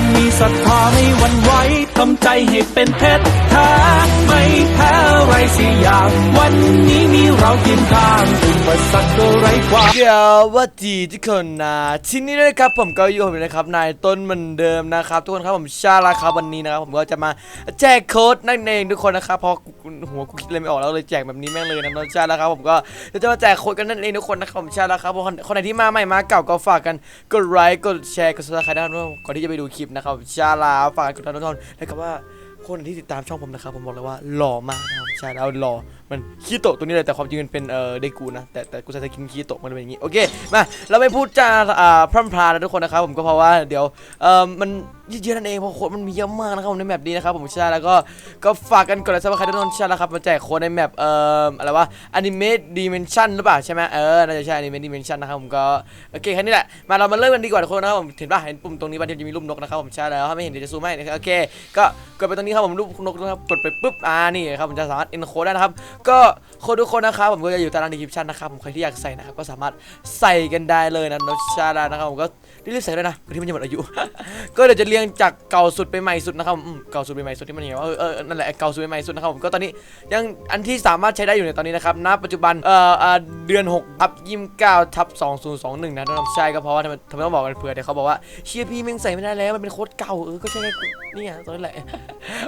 งมีศรัทธาไม่หวั่นไหวทำใจให้เป็นเพชรแท้ไม่แพ้ไรสิอย่าง วันนี้มีเราเคียงข้างอุปสรรคก็ไร้ความ เดี๋ยวว่าดีทุกคนนะที่นี่นะครับผมก็อยู่ผมนะครับนายต้นเหมือนเดิมนะครับ ทุกคนครับผมชาลาครับวันนี้นะครับผมก็จะมาแจกโค้ดนั่นเองทุกคนนะครับเพราะหัวกูคิดอะไรไม่ออกแล้วเลยแจกแบบนี้แม่งเลยนะน้องชาลาครับผมก็จะมาแจกโค้ดกันนั่นเองทุกคนนะครับผมชาลาครับคนคนไหนที่มาใหม่มาเก่าก็ฝากกันกดไลค์กดแชร์กดซับสไครต์นะครับก่อนที่จะไปดูคลิปนะครับชาลาฝากกดติดตามทุกคนนะครับว่าคนที่ติดตามช่องผมนะครับผมบอกเลยว่าหล่อมากนะครับใช่แล้วหล่อมันคีโตะตัวนี้เลยแต่ความจริงมันเป็นเอ่อเดกูนะแต่แต่กูใช้สกินคีโตะมันเป็นอย่างนี้โอเคมาเราไม่พูดจาอ่าพร่ำพรานะทุกคนนะครับผมก็เพราะว่าเดี๋ยวเอ่อมันเยื้อนั่นเองเพราะโค้ดมันมีเยอะมากนะครับผมในแมปนี้นะครับผมช่แล้วก็ก็ฝากกันกดไลค์ซับสไครต์ทุกคนช่แล้วครับมาแจกโค้ดในแมปเอ่ออะไรวะอนิเมะดิเมนชันหรือเปล่าใช่ไหมเออน่าจะใช่อนิเมะดิเมนชันนะครับผมก็โอเคแค่นี้แหละมาเรามาเริ่มกันดีกว่าทุกคนนะครับผมเห็นป่ะเห็นปุ่มตรงนี้ป่ะที่จะมีรูปนกนะครับผมช่แล้วถ้าไม่เห็นเดี๋ยวจะซูมให้โอเคก็กดไปตรงนี้ครับผมรูปนกนะครับกดไปปุ๊บอ่านี่ครับผมจะสามารถ encode ได้นะครับก็ค้ดทุกคนนะครับผมก็จะอยู่ตาราง description นะครับผมใครที่อยากใส่นะครับก็สามารถใส่กันได้เลยนะนชาดานะครับผมก็รีบๆใส่ด้วยนะที่มันจะหมดอายุ ก็เดี๋ยวจะเรียงจากเก่าสุดไปใหม่สุดนะครับเก่าสุดไปใหม่สุดที่มันอย่างว่าเออเออนั่นแหละเก่าสุดไปใหม่สุดนะครับผมก็ตอนนี้ยังอันที่สามารถใช้ได้อยู่ในตอนนี้นะครับณปัจจุบันเอ่อเดือน6ทับ29ทับ2021นะน้องใช่ก็เพราะว่าทำไมทำไมต้องบอกกันเผื่อเดี๋ยวเขาบอกว่าเชียร์พี่ม่งใส่ไม่ได้แล้วมันเป็นโค้ดเก่าเออก็ใช่ไงเนี่ยตอนนี้แหละ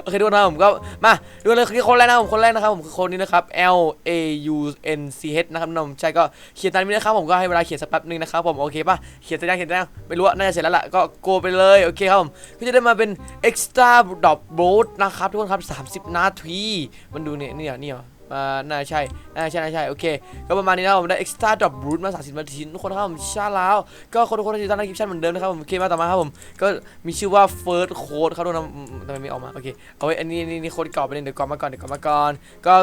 โอเคทุกคนนะผมก็มาดูเลยคนแรกนะผมคนแรกนะครับผมคือคนนี้นะครับ L A U N C H นะครับน้องใช่ก็เขียนตามนี้นะครับผมก็ให้เวลาเขียนสักแป๊บนึงนะครับผมโอเคป่ะเขียนเสร็จยังเขียนเสร็จยังไม่รู้ว่าน่าจะเสร็จแล้วล่ะก็โกไปเลยโอเคครับผมก็จะได้มาเป็น extra drop boat นะครับทุกคนครับ 30 นาทีมันดูเนี่ยเนี่ยเนี่ย อ่าน่าใช่น่าใช่น่าใช่โอเค ก็ประมาณนี้นะครับผมได้ extra drop boot มา30นาทีทุกคนครับผมชาแล้ว ก็คนทุกคนที่ติดตามในคลิปชั่นเหมือนเดิมนะครับผมโอเคมาต่อมาครับผมก็มีชื่อว่า first code เขาดูนะอืมทำไมไม่ออกมาโอเคเอาไว้อันนี้นี่นี่โค้ดเก่าไปเลยเดี๋ยวก่อนมาก่อนเดี๋ยวก่อนมาก่อนก็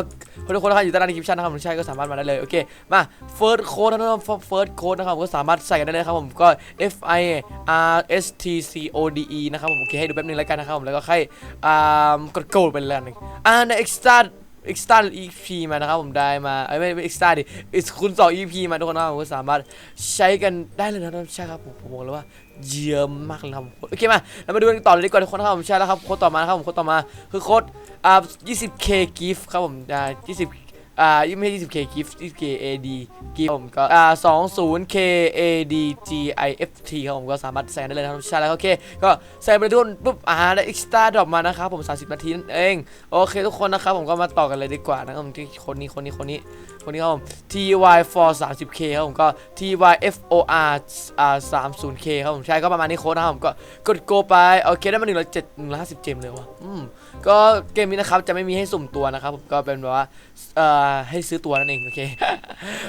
คนทุกคนนะครับอยู่ใต้งในคลิปชั่นนะครับผมใช่ก็สามารถมาได้เลยโอเคมา first code นะครับ first code นะครับผมก็สามารถใส่กันได้เลยครับผมก็ F I R S T C O D E นะครับผมโอเคให้ดูแป๊บนึงแล้วกันนะครับผมแล้วก็ให้อ่ากด go ไปเลยนึงอ่าใน extra อีกสตาร์อีพีมานะครับผมได้มาไอ้ไม่ไม่ extra ดิ is คูณ2 EP มาทุกคนนะครับผมก็สามารถใช้กันได้เลยนะครับใช่ครับผมผมบอกเลยว่าเยี่ยมมากเลยครับโอเคมาเรามาดูกันต่อเลยดีกว่าทุกคนนะครับผมใช่แล้วครับโค้ดต่อมานะครับผมโค้ดต่อมาคือโค้ดอ่า 20k gift ครับผมอ่า 20 อ่าไม่ใช่ 20k gift 20k ad gift ผมก็อ่า 20k ad gift ครับผมก็สามารถใส่ได้เลยนะครับใช่แล้วโอเค ก็ใส่ไปทุกคนปุ๊บอ่าได้ extra ดรอปมานะครับผม 30 นาทีนั่นเอง โอเคทุกคนนะครับผมก็มาต่อกันเลยดีกว่านะครับผมที่คนนี้คนนี้คนนี้คนนี้ครับผม ty for 30k ครับผมก็ ty for อ่า 30k ครับผมใช่ก็ประมาณนี้โค้ดนะครับผมก็กด go ไปโอเคได้มา107 150เจมเลยวะอืม ก็เกมนี้นะครับจะไม่มีให้สุ่มตัวนะครับผมก็เป็นแบบว่าเอ่อให้ซื้อตัวนั่นเองโอเค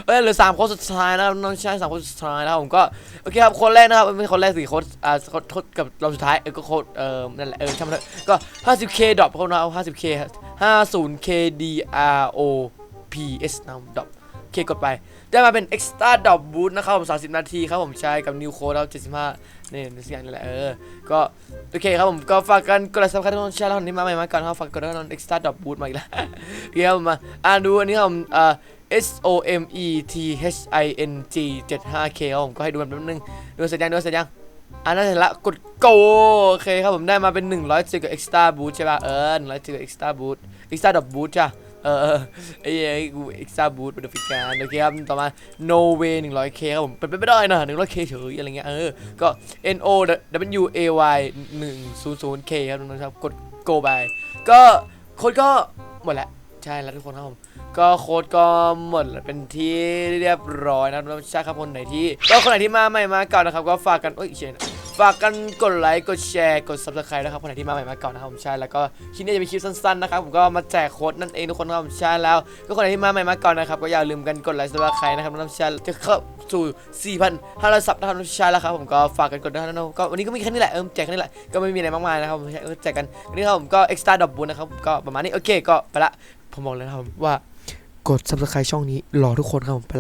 เออเหลือสามโค้ดสุดท้ายนะครับน้องชายสามโค้ดสุดท้ายนะครับผมก็โอเคครับคนแรกนะครับเป็นคนแรกสี่โค้ดอ่าโค้ดกับเราสุดท้ายเออก็โค้ดเออนั่นแหละเออช่างมันเถอะก็ 50k ดรอปเขาเอา 50k 50k dr o p s นะครับดรอป เคกดไป ได้มาเป็น extra drop boot นะครับผม30 นาทีครับผมใช้กับ new code แล้ว75นี่นี่สิ่งอย่างนี้แหละเออ ก็โอเคครับผมก็ฝากกันกดไลค์ซับสไครต์ทุกคนแชร์แล้วคนนี้มาใหม่มาก่อนครับฝากกดไลค์ extra drop boot มาอีกแล้วเคครับมาอ่านดูอันนี้ครับผมอ่า S O M E T H I N G 75K ครับผมก็ให้ดูมันแป๊บนึง ดูเสร็จยังดูเสร็จยังอ่าน่าเสร็จละกด go โอเคครับผมได้มาเป็น110กับ extra boot ใช่ป่ะเออ110กับ extra boot extra dot boot จ้ะ เออเออไอ้ไอ้กู extra boot เป็นฟิการโอเคครับต่อมา no way 100k ครับผมเป็นไปไม่ได้นะ 100k เฉยอะไรเงี้ยเออก็ N O W A Y 100k ครับทุกคนครับกด go ไปก็โค้ดก็หมดแล้วใช่แล้วทุกคนครับผมก็โค้ดก็หมดเป็นที่เรียบร้อยนะครับใช่ครับคนไหนที่ก็คนไหนที่มาใหม่มาเก่านะครับก็ฝากกันเอ้ยเชน ฝากกันกดไลค์กดแชร์กด subscribe นะครับคนไหนที่มาใหม่มาเก่านะครับผมใช่แล้วก็คลิปนี้จะเป็นคลิปสั้นๆนะครับผมก็มาแจกโค้ดนั่นเองทุกคนครับผมใช่แล้วก็คนไหนที่มาใหม่มาเก่านะครับก็อย่าลืมกันกดไลค์ subscribe นะครับน้องใช่จะเข้าสู่4,500ซับนะครับน้องใช่แล้วครับผมก็ฝากกันกดนะครับก็วันนี้ก็มีแค่นี้แหละเออแจกแค่นี้แหละก็ไม่มีอะไรมากมายนะครับผมใช่ก็แจกกันนนี้ครับผมก็ extra ดอกบุญนะครับก็ประมาณนี้โอเคก็ไปละผมบอกเลยนะครับว่ากด subscribe ช่องนี้รอทุกคนครับผมไปละ